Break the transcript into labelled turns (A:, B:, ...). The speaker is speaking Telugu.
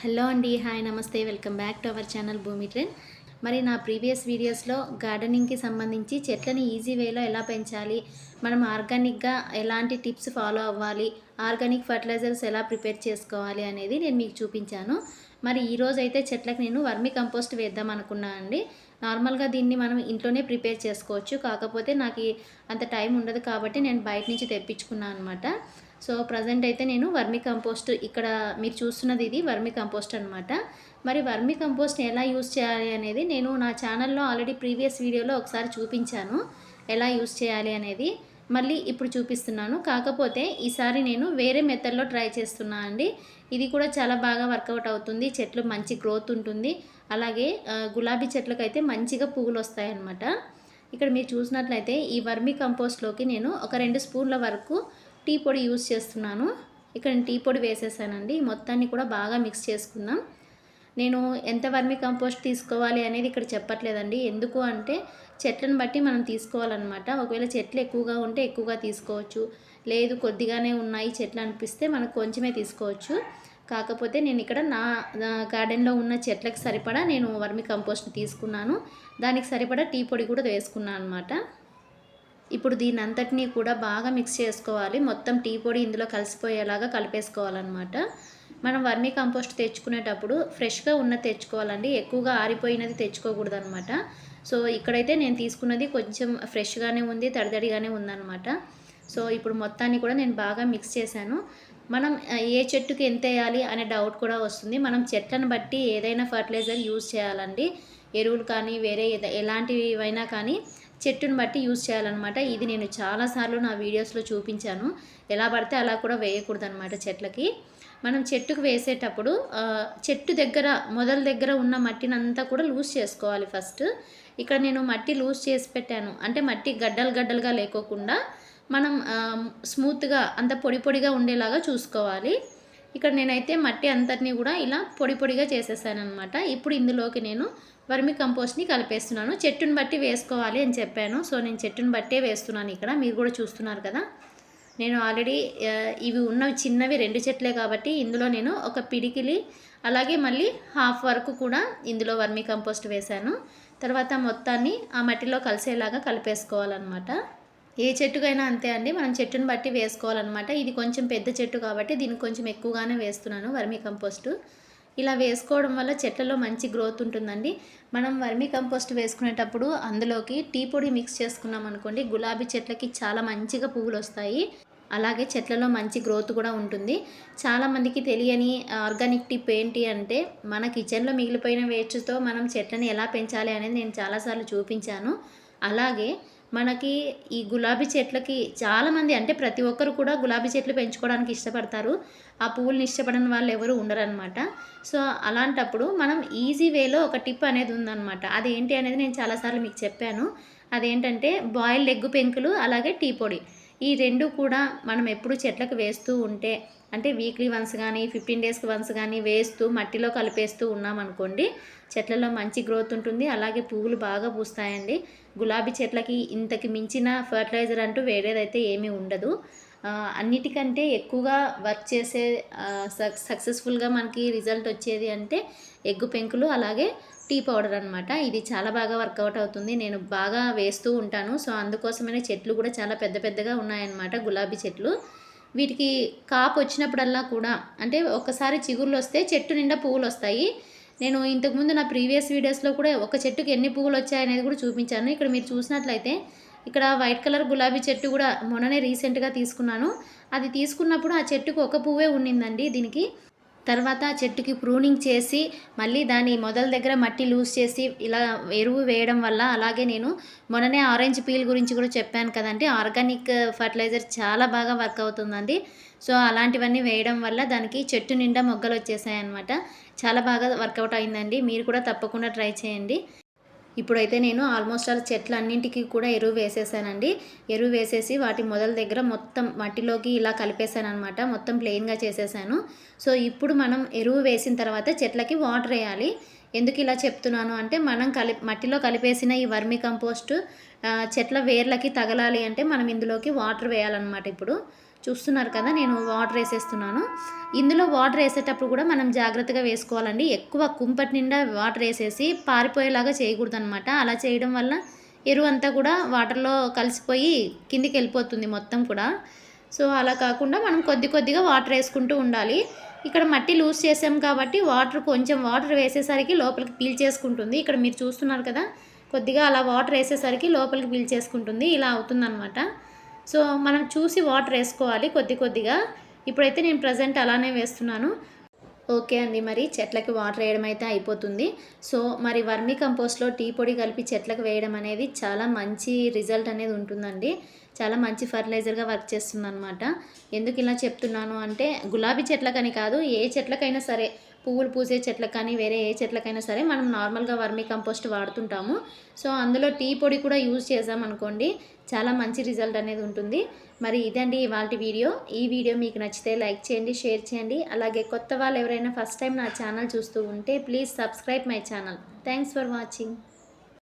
A: హలో అండి హాయ్ నమస్తే welcome back to our channel Bhoomi trend. మరి నా ప్రీవియస్ వీడియోస్లో గార్డెనింగ్కి సంబంధించి చెట్లని ఈజీ వేలో ఎలా పెంచాలి మనం ఆర్గానిక్గా ఎలాంటి టిప్స్ ఫాలో అవ్వాలి ఆర్గానిక్ ఫర్టిలైజర్స్ ఎలా ప్రిపేర్ చేసుకోవాలి అనేది నేను మీకు చూపించాను. మరి ఈరోజు అయితే చెట్లకు నేను వర్మి కంపోస్ట్ వేద్దాం అనుకున్నాను అండి. నార్మల్గా దీన్ని మనం ఇంట్లోనే ప్రిపేర్ చేసుకోవచ్చు కాకపోతే నాకు అంత టైం ఉండదు కాబట్టి నేను బయట నుంచి తెప్పించుకున్నాను అనమాట సో ప్రజెంట్ అయితే నేను వర్మి కంపోస్ట్ ఇక్కడ మీరు చూస్తున్నది ఇది వర్మి కంపోస్ట్ అనమాట మరి వర్మి కంపోస్ట్ ఎలా యూస్ చేయాలి అనేది నేను నా ఛానల్లో ఆల్రెడీ ప్రీవియస్ వీడియోలో ఒకసారి చూపించాను. ఎలా యూస్ చేయాలి అనేది మళ్ళీ ఇప్పుడు చూపిస్తున్నాను. కాకపోతే ఈసారి నేను వేరే మెథడ్లో ట్రై చేస్తున్నా అండి. ఇది కూడా చాలా బాగా వర్కౌట్ అవుతుంది. చెట్లు మంచి గ్రోత్ ఉంటుంది. అలాగే గులాబీ చెట్లకైతే అయితే మంచిగా పువ్వులు వస్తాయన్నమాట ఇక్కడ మీరు చూసినట్లయితే ఈ వర్మి కంపోస్ట్లోకి నేను ఒక రెండు స్పూన్ల వరకు టీ పొడి యూస్ చేస్తున్నాను. ఇక్కడ టీ పొడి వేసేసానండి. మొత్తాన్ని కూడా బాగా మిక్స్ చేసుకుందాం. నేను ఎంత వర్మి కంపోస్ట్ తీసుకోవాలి అనేది ఇక్కడ చెప్పట్లేదండి. ఎందుకు అంటే చెట్లను బట్టి మనం తీసుకోవాలన్నమాట. ఒకవేళ చెట్లు ఎక్కువగా ఉంటే ఎక్కువగా తీసుకోవచ్చు. లేదు కొద్దిగానే ఉన్నాయి చెట్లు అనిపిస్తే మనకు కొంచెమే తీసుకోవచ్చు. కాకపోతే నేను ఇక్కడ నా నా గార్డెన్లో ఉన్న చెట్లకు సరిపడా నేను వర్మి కంపోస్ట్ తీసుకున్నాను. దానికి సరిపడా టీ పొడి కూడా వేసుకున్నాను అనమాట ఇప్పుడు దీని అంతటినీ కూడా బాగా మిక్స్ చేసుకోవాలి. మొత్తం టీ పొడి ఇందులో కలిసిపోయేలాగా కలిపేసుకోవాలన్నమాట. మనం వర్మీ కంపోస్ట్ తెచ్చుకునేటప్పుడు ఫ్రెష్గా ఉన్నది తెచ్చుకోవాలండి. ఎక్కువగా ఆరిపోయినది తెచ్చుకోకూడదు అనమాట సో ఇక్కడైతే నేను తీసుకున్నది కొంచెం ఫ్రెష్గానే ఉంది తడిదడిగానే ఉందన్నమాట. సో ఇప్పుడు మొత్తాన్ని కూడా నేను బాగా మిక్స్ చేశాను. మనం ఏ చెట్టుకి ఎంత వేయాలి అనే డౌట్ కూడా వస్తుంది. మనం చెట్లను బట్టి ఏదైనా ఫర్టిలైజర్ యూజ్ చేయాలండి. ఎరువులు కానీ వేరే ఎలాంటివైనా కానీ చెట్టుని బట్టి యూజ్ చేయాలన్నమాట. ఇది నేను చాలాసార్లు నా వీడియోస్లో చూపించాను. ఎలా పడితే అలా కూడా వేయకూడదు అనమాట చెట్లకి. మనం చెట్టుకు వేసేటప్పుడు చెట్టు దగ్గర మొదల దగ్గర ఉన్న మట్టిని అంతా కూడా లూజ్ చేసుకోవాలి ఫస్ట్. ఇక్కడ నేను మట్టి లూజ్ చేసి పెట్టాను. అంటే మట్టి గడ్డలు గడ్డలుగా లేకోకుండా మనం స్మూత్గా అంత పొడి పొడిగా ఉండేలాగా చూసుకోవాలి. ఇక్కడ నేనైతే మట్టి అంతటినీ కూడా ఇలా పొడి పొడిగా చేసేసాను అనమాట ఇప్పుడు ఇందులోకి నేను వర్మి కంపోస్ట్ని కలిపేస్తున్నాను. చెట్టుని బట్టి వేసుకోవాలి అని చెప్పాను. సో నేను చెట్టుని బట్టే వేస్తున్నాను ఇక్కడ. మీరు కూడా చూస్తున్నారు కదా. నేను ఆల్రెడీ ఇవి ఉన్నవి చిన్నవి రెండు చెట్లే కాబట్టి ఇందులో నేను ఒక పిడికిలి అలాగే మళ్ళీ హాఫ్ వరకు కూడా ఇందులో వర్మి కంపోస్ట్ వేశాను. తర్వాత మొత్తాన్ని ఆ మట్టిలో కలిసేలాగా కలిపేసుకోవాలన్నమాట. ఏ చెట్టుకైనా అంతే అండి. మనం చెట్టుని బట్టి వేసుకోవాలన్నమాట. ఇది కొంచెం పెద్ద చెట్టు కాబట్టి దీనికి కొంచెం ఎక్కువగానే వేస్తున్నాను వర్మి కంపోస్టు. ఇలా వేసుకోవడం వల్ల చెట్లలో మంచి గ్రోత్ ఉంటుందండి. మనం వర్మి కంపోస్ట్ వేసుకునేటప్పుడు అందులోకి టీ పొడి మిక్స్ చేసుకున్నాం అనుకోండి గులాబీ చెట్లకి చాలా మంచిగా పువ్వులు వస్తాయి అలాగే చెట్లలో మంచి గ్రోత్ కూడా ఉంటుంది. చాలామందికి తెలియని ఆర్గానిక్ టిప్ ఏంటి అంటే మన కిచెన్లో మిగిలిపోయిన వేస్ట్తో మనం చెట్లను ఎలా పెంచాలి అనేది నేను చాలాసార్లు చూపించాను. అలాగే మనకి ఈ గులాబీ చెట్లకి చాలామంది అంటే ప్రతి ఒక్కరు కూడా గులాబీ చెట్లు పెంచుకోవడానికి ఇష్టపడతారు. ఆ పువ్వుల్ని ఇష్టపడని వాళ్ళు ఎవరు ఉండరనమాట సో అలాంటప్పుడు మనం ఈజీ వేలో ఒక టిప్ అనేది ఉందన్నమాట. అదేంటి అనేది నేను చాలాసార్లు మీకు చెప్పాను. అదేంటంటే బాయిల్డ్ ఎగ్గు పెంకులు అలాగే టీ పొడి. ఈ రెండు కూడా మనం ఎప్పుడు చెట్లకు వేస్తూ ఉంటే అంటే వీక్లీ వన్స్ కానీ ఫిఫ్టీన్ డేస్కి వన్స్ కానీ వేస్తూ మట్టిలో కలిపేస్తూ ఉన్నామనుకోండి చెట్లలో మంచి గ్రోత్ ఉంటుంది. అలాగే పువ్వులు బాగా పూస్తాయండి. గులాబీ చెట్లకి ఇంతకి మించిన ఫర్టిలైజర్ అంటూ వేరేదైతే ఏమీ ఉండదు. అన్నిటికంటే ఎక్కువగా వర్క్ చేసే సక్సెస్ఫుల్గా మనకి రిజల్ట్ వచ్చేది అంటే ఎగ్గు పెంకులు అలాగే టీ పౌడర్ అనమాట ఇది చాలా బాగా వర్కౌట్ అవుతుంది. నేను బాగా వేస్తూ ఉంటాను. సో అందుకోసమనే చెట్లు కూడా చాలా పెద్ద పెద్దగా ఉన్నాయన్నమాట గులాబీ చెట్లు. వీటికి కాపు వచ్చినప్పుడల్లా కూడా అంటే ఒకసారి చిగుర్లు వస్తే చెట్టు నిండా పువ్వులు వస్తాయి. నేను ఇంతకుముందు నా ప్రీవియస్ వీడియోస్లో కూడా ఒక చెట్టుకి ఎన్ని పువ్వులు వచ్చాయనేది కూడా చూపించాను. ఇక్కడ మీరు చూసినట్లయితే ఇక్కడ వైట్ కలర్ గులాబీ చెట్టు కూడా మొన్ననే రీసెంట్గా తీసుకున్నాను. అది తీసుకున్నప్పుడు ఆ చెట్టుకు ఒక పువ్వే ఉండిందండి దీనికి. తర్వాత చెట్టుకి ప్రూనింగ్ చేసి మళ్ళీ దాని మొదల దగ్గర మట్టి లూజ్ చేసి ఇలా ఎరువు వేయడం వల్ల అలాగే నేను మొన్ననే ఆరెంజ్ పీల్ గురించి కూడా చెప్పాను కదండి. ఆర్గానిక్ ఫర్టిలైజర్ చాలా బాగా వర్క్ అవుతుందండి. సో అలాంటివన్నీ వేయడం వల్ల దానికి చెట్టు నిండా మొగ్గలు వచ్చేసాయి అనమాట చాలా బాగా వర్కౌట్ అయిందండి. మీరు కూడా తప్పకుండా ట్రై చేయండి. ఇప్పుడైతే నేను ఆల్మోస్ట్ ఆల్ చెట్ల అన్నింటికి కూడా ఎరువు వేసేసానండి. ఎరువు వేసేసి వాటి మొదల దగ్గర మొత్తం మట్టిలోకి ఇలా కలిపేసాను అనమాట మొత్తం ప్లెయిన్గా చేసేసాను. సో ఇప్పుడు మనం ఎరువు వేసిన తర్వాత చెట్లకి వాటర్ వేయాలి. ఎందుకు ఇలా చెప్తున్నాను అంటే మనం కలి మట్టిలో కలిపేసిన ఈ వర్మి కంపోస్ట్ చెట్ల వేర్లకి తగలాలి అంటే మనం ఇందులోకి వాటర్ వేయాలన్నమాట ఇప్పుడు. చూస్తున్నారు కదా నేను వాటర్ వేసేస్తున్నాను. ఇందులో వాటర్ వేసేటప్పుడు కూడా మనం జాగ్రత్తగా వేసుకోవాలండి. ఎక్కువ కుంపటి నిండా వాటర్ వేసేసి పారిపోయేలాగా చేయకూడదు అనమాట అలా చేయడం వల్ల ఎరువు అంతా కూడా వాటర్లో కలిసిపోయి కిందికి వెళ్ళిపోతుంది మొత్తం కూడా. సో అలా కాకుండా మనం కొద్ది కొద్దిగా వాటర్ వేసుకుంటూ ఉండాలి. ఇక్కడ మట్టి లూజ్ చేసాం కాబట్టి వాటర్ కొంచెం వాటర్ వేసేసరికి లోపలికి పీల్ చేసుకుంటుంది. ఇక్కడ మీరు చూస్తున్నారు కదా కొద్దిగా అలా వాటర్ వేసేసరికి లోపలికి పీల్ చేసుకుంటుంది. ఇలా అవుతుందన్నమాట. సో మనం చూసి వాటర్ వేసుకోవాలి కొద్ది కొద్దిగా. ఇప్పుడైతే నేను ప్రజెంట్ అలానే వేస్తున్నాను. ఓకే అండి మరి చెట్లకి వాటర్ వేయడం అయితే అయిపోతుంది. సో మరి వర్మీ కంపోస్ట్లో టీ పొడి కలిపి చెట్లకు వేయడం అనేది చాలా మంచి రిజల్ట్ అనేది ఉంటుందండి. చాలా మంచి ఫర్టిలైజర్గా వర్క్ చేస్తుంది అనమాట ఎందుకు ఇలా చెప్తున్నాను అంటే గులాబీ చెట్లకని కాదు ఏ చెట్లకైనా సరే పువ్వులు పూసే చెట్లకు కానీ వేరే ఏ చెట్లకైనా సరే మనం నార్మల్గా వర్మీ కంపోస్ట్ వాడుతుంటాము. సో అందులో టీ పొడి కూడా యూజ్ చేసామనుకోండి చాలా మంచి రిజల్ట్ అనేది ఉంటుంది. మరి ఇదండి ఇవాళ వీడియో. ఈ వీడియో మీకు నచ్చితే లైక్ చేయండి షేర్ చేయండి. అలాగే కొత్త వాళ్ళు ఎవరైనా ఫస్ట్ టైం నా ఛానల్ చూస్తూ ఉంటే please subscribe my channel. Thanks for watching.